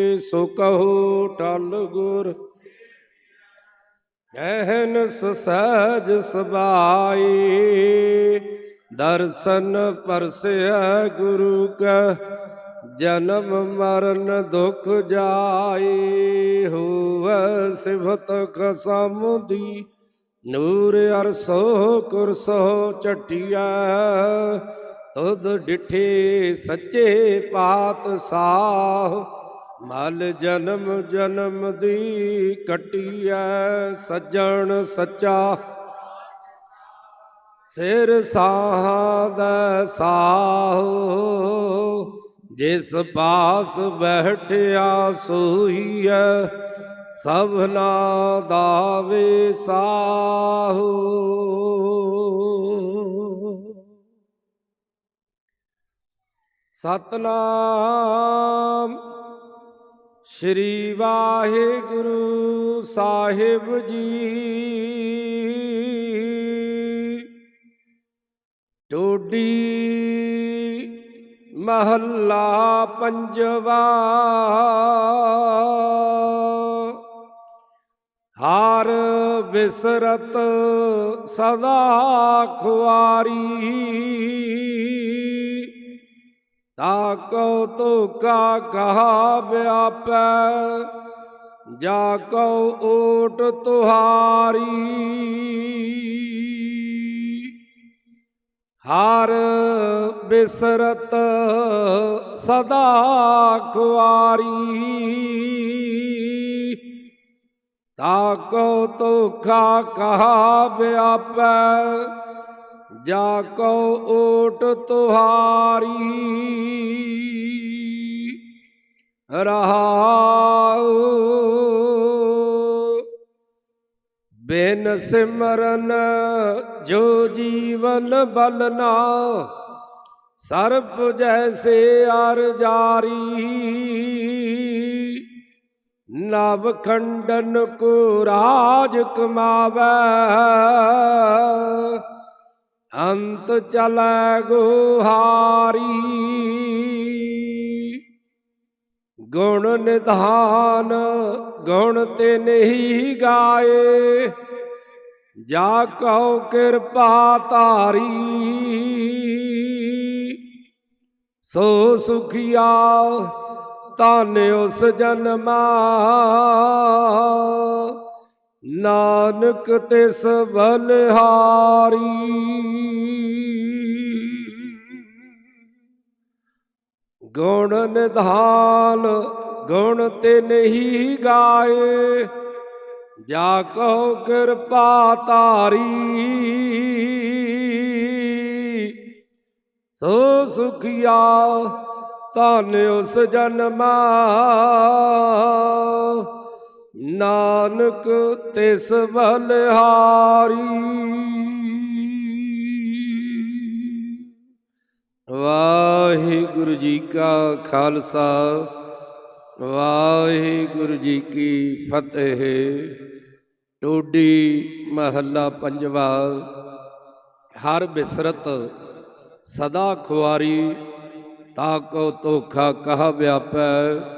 ਸੋ ਕਹੋ ਟਲ ਗੁਰ। ਐਹਨ ਸਹਿਜ ਸਬਾਈ ਦਰਸ਼ਨ ਪਰਸਿਆ ਗੁਰੂ ਕਾ, ਜਨਮ ਮਰਨ ਦੁਖ ਜਾਈ, ਹੋਵ ਸਿਫਤ ਕਸਮ ਦੀ ਨੂਰ ਅਰਸੋ ਕੁਰਸੋ ਚਟਿਆ ਤੁਧ ਡਿਠੇ ਸੱਚੇ ਪਾਤ ਸਾਹ ਮਲ ਜਨਮ ਜਨਮ ਦੀ ਕਟਿਐ, ਸੱਜਣ ਸੱਚਾ। ਸਿਰ ਸਾਹ ਦਾ ਸਾਹ, ਜਿਸ ਪਾਸ ਬੈਠਿਆ ਸੋਈਐ ਸਭਨਾ ਦਾਵੇ ਸਾਹੋ। ਸਤਨਾਮ ਸ਼੍ਰੀ ਵਾਹਿਗੁਰੂ ਸਾਹਿਬ ਜੀ। ਟੋਡੀ ਮਹੱਲਾ ਪੰਜਵਾ। ਹਾਰ ਬਿਸਰਤ ਸਦਾ ਖੁਆਰੀ। ਤਾਕੋ ਧੋਖਾ ਕਹਾ ਵਿਆਪੈ, ਜਾ ਕਉ ਓਟ ਤੁਹਾਰੀ। ਹਰ ਬਿਸਰਤ ਸਦਾ ਖੁਆਰੀ। ਤਾਕੋ ਧੋਖਾ ਕਹਾ ਵਿਆਪੈ ਜਾ ਕਉ ਓਟ ਤੁਹਾਰੀ, ਰਹਾਉ। ਬਿਨ ਸਿਮਰਨ ਜੋ ਜੀਵਨ ਬਲਨਾ ਸਰਬ ਜੈਸੇ ਅਰ ਜਾਰੀ। ਨਵ ਖੰਡਨ ਕੋ ਰਾਜ ਕਮਾਵੇ ਅੰਤ ਚਲੈ ਗੁਹਾਰੀ। ਗੁਣ ਨਿਧਾਨ, ਗੁਣ ਤੇ ਨਹੀਂ ਗਾਏ। ਜਾ ਕਉ ਕਿਰਪਾ ਧਾਰੀ। ਸੋ ਸੁਖੀਆ, ਧਨ ਉਸ ਜਨਮਾ ਨਾਨਕ ਤਿਸ ਬਲਿਹਾਰੀ। ਗੁਣ ਨਿਧਾਨ, ਗੁਣ ਤੇ ਨਹੀਂ ਗਾਏ, ਜਾ ਕਹੋ ਕਿਰਪਾ ਧਾਰੀ। ਸੋ ਸੁਖੀਆ, ਧਨ ਉਸ ਜਨਮਾ ਨਾਨਕ ਤਿਸ ਬਲਿਹਾਰੀ ਵਾਹਿਗੁਰੂ ਜੀ ਕਾ ਖਾਲਸਾ, ਵਾਹਿਗੁਰੂ ਜੀ ਕੀ ਫਤਿਹ। ਟੋਡੀ ਮਹੱਲਾ ਪੰਜਵਾ, ਹਰ ਬਿਸਰਤ ਸਦਾ ਖੁਆਰੀ, ਤਾ ਕੋ ਧੋਖਾ ਕਹ ਵਿਆਪੈ।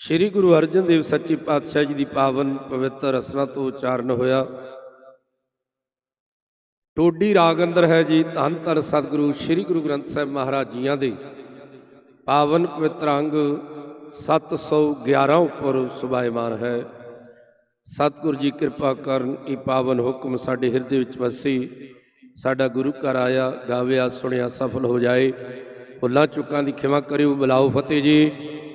ਸ੍ਰੀ ਗੁਰੂ ਅਰਜਨ ਦੇਵ ਸੱਚੇ ਪਾਤਸ਼ਾਹ ਜੀ ਦੀ ਪਾਵਨ ਪਵਿੱਤਰ ਰਸਨਾ ਤੋਂ ਉਚਾਰਨ ਹੋਇਆ। ਟੋਡੀ ਰਾਗ ਅੰਦਰ ਹੈ ਜੀ, ਧੰਨ ਧੰਨ ਸਤਿਗੁਰੂ ਸ੍ਰੀ ਗੁਰੂ ਗ੍ਰੰਥ ਸਾਹਿਬ ਮਹਾਰਾਜ ਜੀਆਂ ਦੇ। ਪਾਵਨ ਪਵਿੱਤਰ ਅੰਗ 711 ਉੱਪਰ ਸੁਭਾਇਮਾਨ ਹੈ। ਸਤਿਗੁਰ ਜੀ ਕਿਰਪਾ ਕਰਨ ਇਹ ਪਾਵਨ ਹੁਕਮ ਸਾਡੇ ਹਿਰਦੇ ਵਿੱਚ ਵਸੇ। ਸਾਡਾ ਗੁਰੂ ਘਰ ਆਇਆ, ਗਾਵਿਆ, ਸੁਣਿਆ, ਸਫਲ ਹੋ ਜਾਏ। ਭੁੱਲਾਂ ਚੁੱਕਾਂ ਦੀ ਖਿਮਾ ਕਰਿਓ, ਬੁਲਾਓ ਫਤਿਹ ਜੀ।